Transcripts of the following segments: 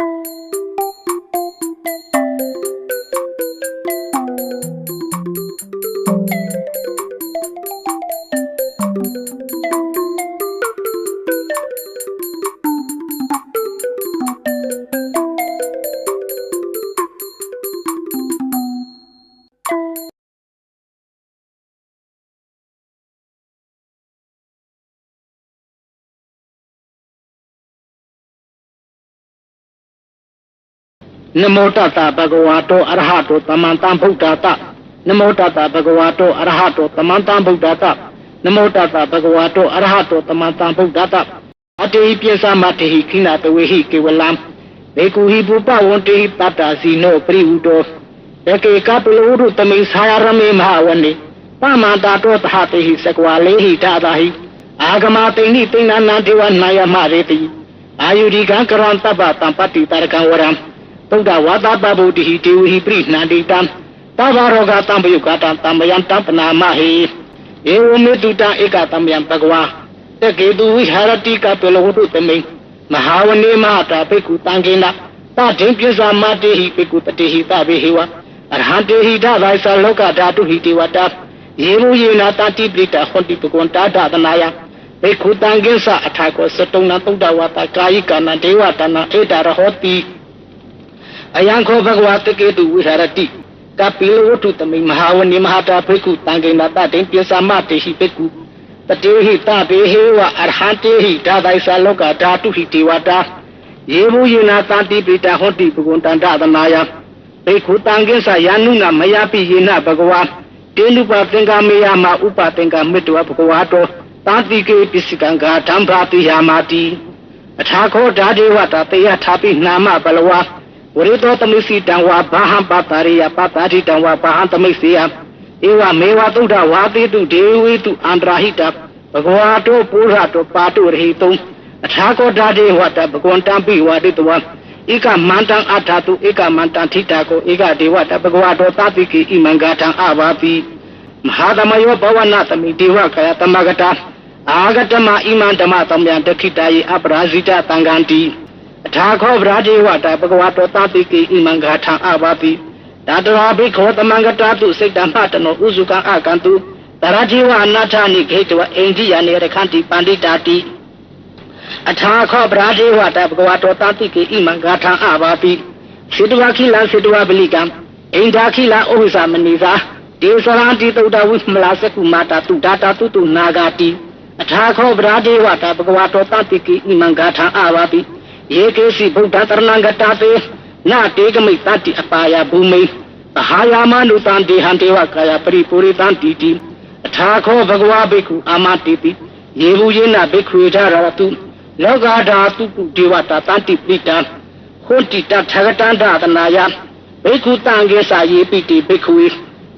Música နမောတတဗဂဝါတောအရဟတောသမန္တံဗုဒ္ဓတနမောတတဗဂဝါတောအရဟတောသမန္တံဗုဒ္ဓတနမောတတဗဂဝါတောအရဟတောသမန္တံဗုဒ္ဓတအတေဟိပိသမတေဟိခိနာတဝေဟိကေဝလံဘေကုဟိပုပဝန္တေဟိတတ္တာစီနောပရိဝုတောဘေကေကပလောရုတမိသာယရမေမဟာဝနေပမန္တာတောသဟတေဟိစကွာလေဟိတာသာဟိအာဂမတိဏိတိဏနာဒေဝနာယမရေတိအာယုဒီကံကရံတပ္ပတံပတ္တိတရကံဝရံ သုဒ္ဓဝါသပဗုဒ္ဓဟိတေဝဟိပရိနှန္တိတံသဗ္ဗရောဂတံပယုကတံတမ္မယံတံပနာမဟိဧဝမေတုတံဧကတမ္မယံပကဝါတကေတုဝိဟာရတိကပလဝတုတမိန်မဟာဝနေမဟာတာဘိက္ခုတံကိနာတတိပိစ္ဆာမတေဟိဘိက္ခုတတိဟိတဗေဟိဝအရဟံတေဟိဓာဝိသလောကဓာတုဟိတေဝတာယေဝယေနာတတိပိတဟောတိပကွန်တာဒသနာယဘိက္ခုတံကိစ္စအထာကောစတုံနာသုဒ္ဓဝါတာကာယိကနာဒေဝတနာဧတာရဟောတိ အယံခောဘဂဝါတကေတုဝိဟာရတိကပိလဝတ္ထုတမိမဟာဝနိမဟာတာဖိက္ခုတံကိဏတတိပိသမတေဟိပိက္ခုတတေဟိတပေဟေဝအရဟံတေဟိဓာတိုင်္ဆာလောကဓာတုဟိတေဝတာယေမူယေနာတတိပိတဟောတိပကုံတန္တသနာယပိက္ခုတံကိစ္စယာနုနာမယပိယေနဘဂဝါတေနုပသင်္ကာမေယမဥပသင်္ကာမေတ္တဝဘဂဝါတောတာတိကေပစ္စကံဃာဓမ္ဘာတိယာမာတိအထာခောဓာဒေဝတာတေယထာပိနာမဘလဝါ ဝရိတောတမိစီတံဝါဘာဟံပတ္တာရိယပတ္တာတိတံဝါဘာဟံတမိစီယဧဝမေဝသုဒ္ဓဝါတိတုဒေဝိတုအန္တရာဟိတဘဂဝါတောပုရတောပါတုရဟိတုံအထာကောဓာတိဝတ္တဘဂဝန္တံပိဝါတိတဝံဧကမန္တံအထာတုဧကမန္တံထိတာကိုဧကဒေဝတဘဂဝါတောသတိကိဣမံဂါထံအဘာတိမဟာသမယောဘဝနာသမိဒေဝခယသမဂတာအာဂတမဣမံဓမ္မသမယဒခိတာယေအပရာဇိတတံဂန္တိအ ထာခောဗရာဒေဝတာဘဂဝတောတတိကိဣမံဂါထံအဘာတိတတရာဘိခောတမံဂတာတုစိတ်တမတနောဥစုကံအကံတုတရတိဝအနာထနိခေတဝအိန္ဒိယနေရခန္တိပန္တိတာတိအထာခောဗရာဒေဝတာဘဂဝတောတတိကိဣမံဂါထံအဘာတိစေတဝခိလစေတဝပလိကံအိန္ဒာခိလဩဟိသမဏိသာဒေသရံတိတုဒ္ဒဝိမလာစကုမာတာတုဒါတာတုတုနာဂာတိအထာခောဗရာဒေဝတာဘဂဝတောတတိကိဣမံဂါထံအဘာတိ ယေကေစီဗုဒ္ဓတရဏံဂတာတေနာတေကမိတတိအပါယဘူမိသဟာယာမနုတံဒေဟံဒေဝကာယပရိပုရိတံတိတိအထာခောဘဂဝါဘိက္ခုအာမတိတိယေဘူးယေနဘိက္ခုထရတုလောကဓာတုတုဒေဝတာတန္တိပိတံဟောတိတထဂတန္တသနာယဘိက္ခုတံကေစာယေပိတိဘိက္ခု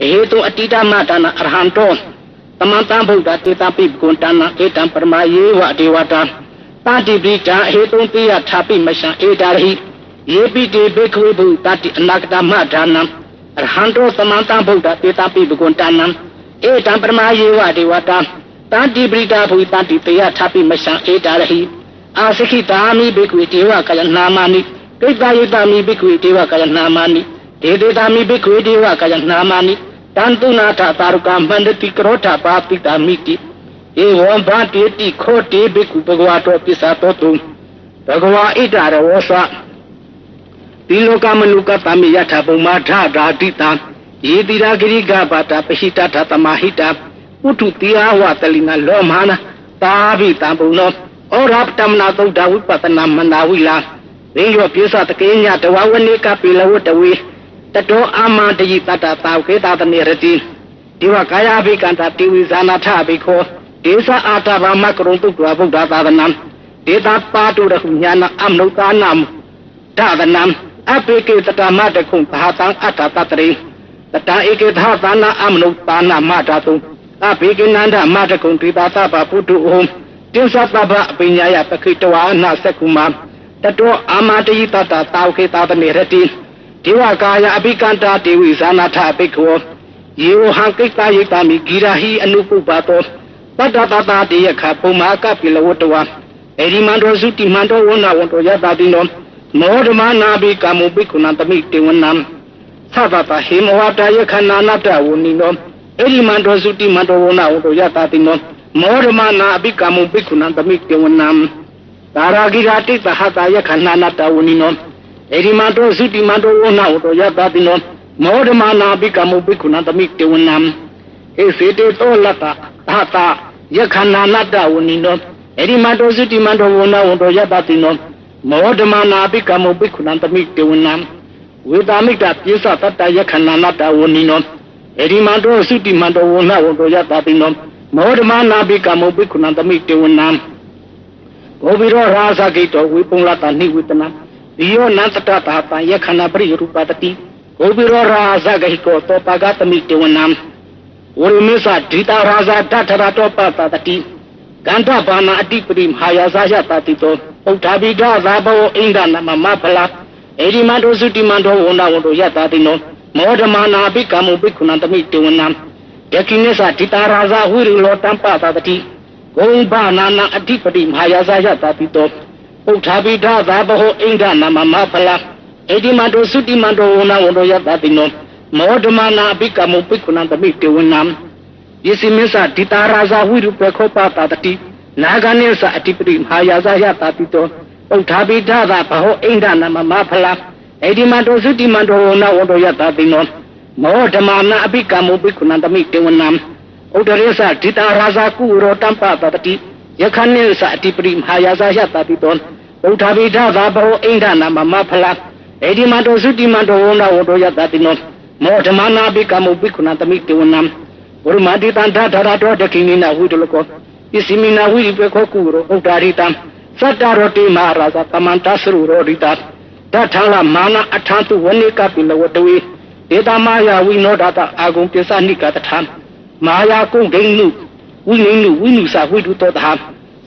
ဟေတုအတိတမတနာအရဟံတောသမန္တံဗုဒ္ဓတေတပိကွန်တနာဧတံပရမယေဝဒေဝတာ တာတိပိတာဟေတုံပိယထာပိမရှံဧတာရိယေပိတေဘေခွေဘုတတိအနာဂတမဒါနံအရဟံတောသမန္တဗုဒ္ဓတေတာပိပကွန်တာနံဧတံပရမယေဝဒေဝတာတာတိပိတာဘုတတိတေယထာပိမရှံဧတာရိအာစခိတာမိဘေခွေဒေဝကယနာမနိကိတယတမိဘေခွေဒေဝကယနာမနိဒေဒေတာမိဘေခွေဒေဝကယနာမနိတန်တုနာထတာရုကမန္တတိကရောထပါတိတာမိတိ ဧဝံဘာတေတိခောတေဘိက္ခုဘဂဝါတောပစ္စာတောတုဘဂဝါဣတရဝောသတိလောကမနုကတမိယထာပုံမာထဓာတိတံယေတိရာဂရိကပါတာပဟိတထသမာဟိတာဥထုတိယဝတလိနာလောမနာတာဘိတံပုံနောဩရပတမနာသုဒ္ဓဝိပတနာမနာဝိလာရင်းရောပြေသတကေညတဝဝနေကပိလဝတဝေတတောအာမတယိတတတာဝေတာတနေရတိဒီဝကာယဘိကန္တာတိဝိဇာနာထဘိခော ဒေသအာတဘာမကရုံတုတွာဗုဒ္ဓသာသနံဒေတာပါတုရခုညာနာအမနုသာနံဒါသနံအပိကေတတမတခုံဘာတံအတ္တတတရိတတဧကေသာသနာအမနုသာနာမတာတုအပိကေနန္ဒမတခုံဒေတာသဗ္ဗပုတုဩတိသတ္ဗအပိညာယပခိတဝါနာသက္ကုမတတောအာမတယိတတတာဝခေတာတမေရတိဒေဝကာယအဘိကန္တာဒေဝိဇာနာထအပိခောယေဝဟံကိတယိတမိဂိရာဟိအနုပုပ္ပါတော တတတတာတေယခပုံမာကပိလဝတ္တဝအဲဒီမန္တောစုတိမန္တောဝဏဝန္တောယတာတိနောယမောဓမနာဘိကာမုပိကုဏတမိတေဝနံသဗ္ဗတဟိမဝတာယခဏနာတဝနိနောအဲ့ဒီမန္တောစုတိမန္တောဝနာဝတ္တယတာတိနောမောဓမနာဘိကာမုပိကုဏတမိတေဝနံဒါရာဂိရာတိတဟတာယခဏနာတဝနိနောအဲ့ဒီမန္တောစုတိမန္တောဝနာဝတ္တယတာတိနောမောဓမနာဘိကာမုပိကုဏတမိတေဝနံဧစေတေသောလတ္တ ဟတာယခဏနာတဝဏိနောအရိမတောစုတိမန္တောဝနာဝန္တောယတတိနောမောဓမနာပိကမောပိခုဏံတမိတေဝနံဝေတာမိတာပြေသတတယခဏနာတဝဏိနောအရိမတောစုတိမန္တောဝနာဝန္တောယတတိနောမောဓမနာပိကမောပိခုဏံတမိတေဝနံဘောဘိရောရာဇဂိတောဝိပုလတာနိဝေတနာဒီယောနန္တတတာတယခဏပရိရူပတတိဘောဘိရောရာဇဂိကောတောပဂတမိတေဝနံ ဝရိမိသဒိတာရာဇတထရတောပတတတိကန္တဘာနာအတိပရိမဟာယာဇာယတတိတောဥထာဘိဒသာဘောအိန္ဒနမမဖလာအေဒီမန္တောစုတိမန္တောဝန္ဒဝန္တောယတတိနောမောဓမာနာပိကမောပိခုနံတမိတေဝနံယကိနိသဒိတာရာဇဝိရိလောတံပတတတိဂုံဘာနာနာအတိပရိမဟာယာဇာယတတိတောဥထာဘိဒသာဘောအိန္ဒနမမဖလာအေဒီမန္တောစုတိမန္တောဝန္ဒဝန္တောယတတိနော မောဓမာနာပိကမောပိခုနံတမိတေဝနံယစီမစ္စဒိတာရာဇဝိရုပခောပတတတိနာဂနိသအတိပရိမဟာယာဇာယတတိတောဥထာဘိဒသာဘောအိန္ဒနမမဖလာအေဒီမန္တောစုတိမန္တောဝန္ဒဝန္တောယတတိနောမောဓမာနာအပိကမောပိခုနံတမိတေဝနံဥဒရေသဒိတာရာဇကုရောတံပတတတိယခနိသအတိပရိမဟာယာဇာယတတိတောဥထာဘိဒသာဘောအိန္ဒနမမဖလာအေဒီမန္တောစုတိမန္တောဝန္ဒဝန္တောယတတိနော မောဓမာနာပိကမောပိခုနံတမိတေဝနံဝရမတိတန္ထဓာရတောတခိနိနာဝိတလကောပစ္စည်းမိနာဝိရိပေခောကုရောဥဒ္ဒါရိတံသတ္တရောတိမဟာရာဇကမန္တသရုရောရိတာတထံလမာနအထံသူဝနိကပိလဝတဝေဒေတာမာယာဝိနောဒတာအာဂုံပစ္စနိကတထံမာယာကုံဒိနုဝိနိနုဝိနုစာဝိတုတောတဟံ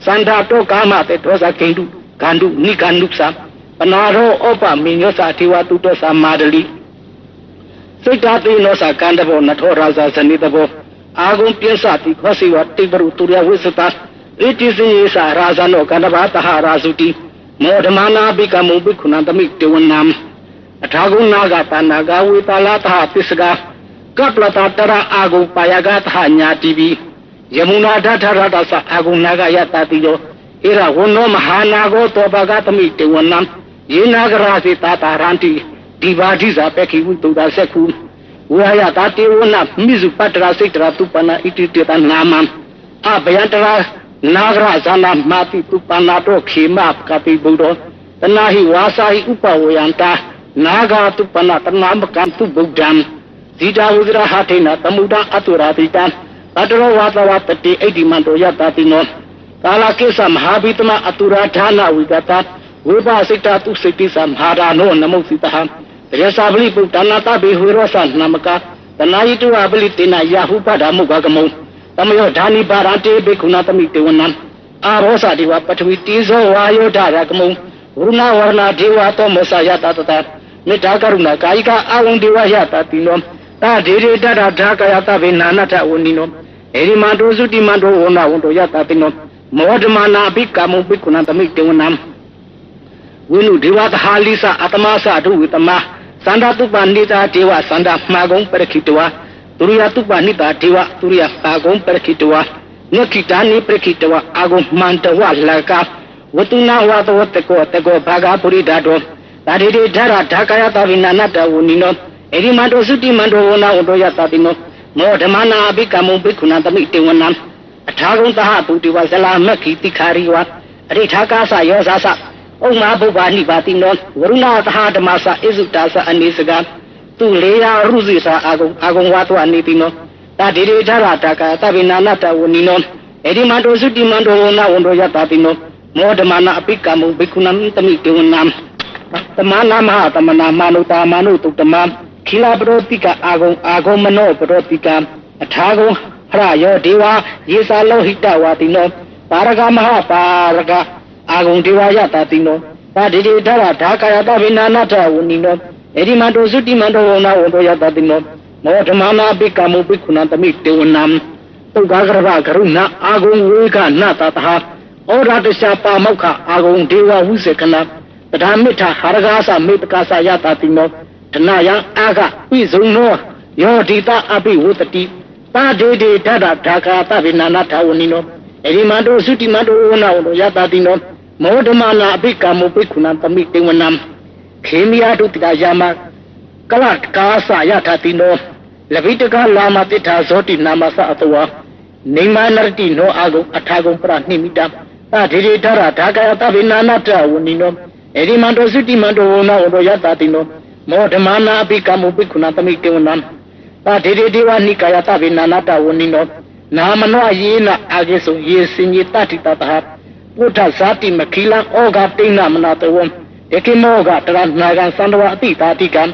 သန္တာတောကာမတေတောဇဂိန္ဒုဂန္ဓုနိကန္ဒုစာပနာရောဩပမိညောစာထေဝတုတောစာမာဒလိ စိတ်ဓာတိနောစာကန္တဘောနထောရာဇာဇနိတဘောအာဂုံပစ္စတိခောစီဝတိပရုတုရဝိသတာဣတိစီစာရာဇနောကန္တဘာတဟရာစုတိမောဓမာနာပိကမုပိခုဏတမိတေဝနံအထာဂုနာဂတနာဂဝေတလာတဟပစ္စကကပလတတရအာဂုပါယဂတဟညာတိပိယမုနာဓထရတသအာဂုနာဂယတတိယောဣရဝနောမဟာနာဂောတောပဂတမိတေဝနံယေနာဂရာစေတာတာရန္တိ ဒီဘာဓိစာပက္ခိဝိတုဒ္ဒဆက်ခုဝေယတာတေဝနမိစုပတ္တရာစိတ်တရာတုပနာဣတိတေတနာမံအဘယံတရာနာဂရဇာနာမာတိတုပနာတောခေမကပိဗုဒ္ဓတနာဟိဝါစာဟိဥပဝေယံတာနာဂာတုပနာတနာမကံတုဗုဒ္ဓံဇိတာဝုဒရဟထေနသမုဒ္ဒအတုရာတိတံတတရောဝါသဝတတိအိဋ္ဌိမန္တောယတတိနောကာလကိစ္စမဟာဘိတမအတုရာဌာနဝိကတဝိပါစိတတုစိတိသမဟာရာနောနမုစိတဟံ ရသဗလိပုတ္တနာတဘေဟွေရောသနမကတနာယိတုအပလိတေနယဟုပဒမုဂကမုံတမယောဓာနိပါရတေဘေကုဏတမိတေဝနံအာရောစာဒီဝပထဝီတိဇောဝါယောဓာရကမုံဝရုဏဝရဏဒေဝတောမောစာယတတတမေတ္တာကရုဏာကာယကအဝံဒေဝယတတိနောတာဒေရေတတဓာကယတဗေနာနထဝဏိနောအေရိမန္တောစုတိမန္တောဝနဝန္တောယတတိနောမောဓမာနာပိကာမုပိကုဏတမိတေဝနံဝိနုဒေဝတဟာလိသအတမသဒုဝိတမ သန္တာတုပနိတာဒေဝသန္တာမှာကုံပရခိတဝါသူရိယတုပနိတာဒေဝသူရိယအာဂုံပရခိတဝါနခိတာနိပရခိတဝါအာဂုံမန္တဝလကဝတုနာဝတဝတကောတကောဘာဂပုရိဒတောဒါတိတိဓာရဓာကယတဝိနာနတဝနိနောအေဒီမန္တောစုတိမန္တောဝနာဝတောယတတိနောမောဓမနာအဘိကမုံဘိက္ခုနာတမိတေဝနံအထာဂုံတဟပုတိဝဇလာမက္ခိတိခာရိဝါအရိထာကာသယောဇာသ ဥမာဘုဗ္ဗာနိပါတိနောဝရုဏသဟဓမ္မသဣဇုတာသအနေစကသူလေယာရုဇိသာအာဂုံအာဂုံဝါတောအနေတိနောတာဒေရေဓာရတာကာတဗိနာနတဝနိနောအေဒီမန္တောစုတိမန္တောဝနာဝန္တောယတတိနောမောဓမနာအပိကမုံဘိက္ခုနံတမိတေဝနံတမနာမဟာတမနာမာနုတာမာနုတုတ္တမခိလာပရောတိကအာဂုံအာဂုံမနောပရောတိကအထာဂုံဟရယောဒေဝယေသာလောဟိတဝါတိနောပါရကမဟာပါရက အာဂုံဒေဝယတတိနောပါတိတိဓာရဓာကာယတဗိနာနထဝနိနောအေဒီမန္တောစုတိမန္တောဝနာဝန္တောယတတိနောမောဓမနာပိကမုပိခုဏတမိတေဝနံပုဂ္ဂဂရဗကရုဏအာဂုံဝေကနတတဟဩရတ္တရှာပါမောက္ခအာဂုံဒေဝဝုစေကနာတဒါမိထာဟာရကားသမေတ္တကာသယတာတိနောဒနာယံအာဂပိဇုံနောယောဒီတာအပိဝတတိပါဒေဒေဓာတာဓာကာတဗိနာနာထာဝနိနောအရိမန္တောသုတိမန္တောဝနာဝနောယတာတိနော မောဓမနာအပိကာမောပိခုဏံတမိတေဝနံခေမိယတုတိတာယာမကလတ်ကာသယထာတိနောလဗိတကလာမတိထာဇောတိနာမသအတဝနေမနရတိနောအာဂုအထာဂုံပရနှိမိတတာဒေဒေဓာရာဓာကာယတဗိနာနာထာဝနိနောအရိမန္တောသုတိမန္တောဝနာဝနောယတာတိနောမောဓမနာအပိကာမောပိခုဏံတမိတေဝနံတာဒေဒေဒေဝနိကာယတဗိနာနာတဝနိနောနာမနောယေနအာဂေဆုံယေစင်ညတတိတတဟ ပုထဇာတိမခိလံဩဃတိဏမနာတဝံဒေကိမောဃတရနာဂံသန္တဝအတိတာတိကံ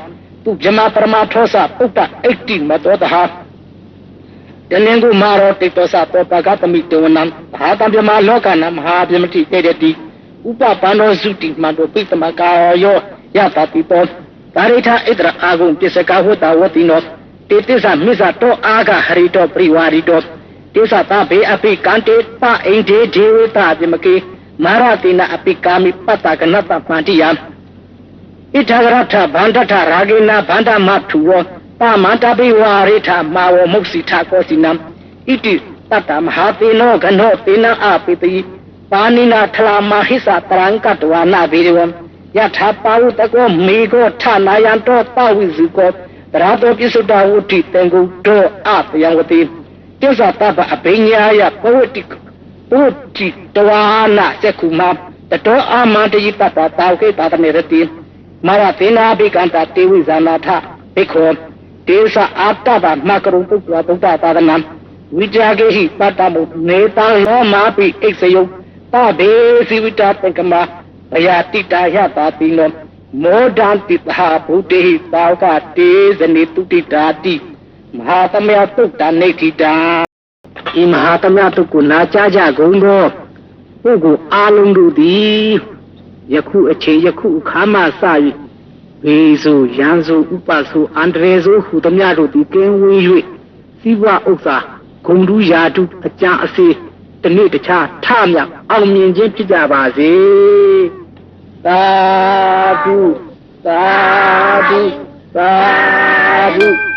သူဇမပရမထောစပုတ္တအိတ္တိမတောတဟတနင်္ဂုမာရောတိတောစပောပကတမိတဝနံဘာတံပြမလောကနမဟာပြမတိတေတတိဥပပန္နောစုတိမန္တောပိတမကာယောယတတိတောဒါရိထာဣတရအာဂုံပစ္စကဟဝတဝတိနောတေတိသမိစ္ဆတောအာဂဟရိတောပရိဝါရိတော တိသတာဘေအပိကံတေပအိန္ဒေဒေဝတာပြမကေမာရတိနာအပိကာမိပတ္တကနတပန္တိယံဣထာဂရထဗန္ဒထရာဂေနာဗန္ဒမထုဝပမန္တပိဝါရိထမာဝမုတ်စီထကောစီနံဣတိတတ္တမဟာတေနောဂနောတေနအပိတိပါဏိနာထလာမဟိစတရံကတဝနာဘေရဝံယထာပါဝတကောမေကောထနာယံတောပဝိစုကောတရာတောပိစုတဝုတိတံကုတောအပယံဝတိ တိစ္ဆတပ္ပအဘိညာယပဝတိပုတိတဝါနာစက္ခုမတတောအာမန္တယိတတတာဝကေတာတမေရတိမာရသေနာဘိကန္တတေဝိဇာနာထဘိခောတေသအာတတမကရုပုတ္တဝတုတ္တသာသနံဝိကြာကေဟိပတ္တမုနေတံလောမာပိအိစယုတဘေစီဝိတာပင်ကမဘယတိတာယတာတိနောမောဒံတိသာဘုဒ္ဓိသာဝကတေဇနိတုတိတာတိ မဟာသမယတုတ်တနေတိတာဤမဟာသမယတုတ်ကိုနာကြားကြကုန်သောပုဂ္ဂိုလ်အာလုံးတို့သည်ယခုအချိန်ယခုအခါမှစ၍ဘေဆိုရန်ဆိုဥပဆိုအန္တရေဆိုဟုသမျှတို့သည်ကင်းဝေး၍စီးပွားဥစ္စာဂုံတူးရာတုအကြံအစေတနေ့တခြားထမြောက်အောင်မြင်ခြင်းဖြစ်ကြပါစေသာဓုသာဓုသာဓု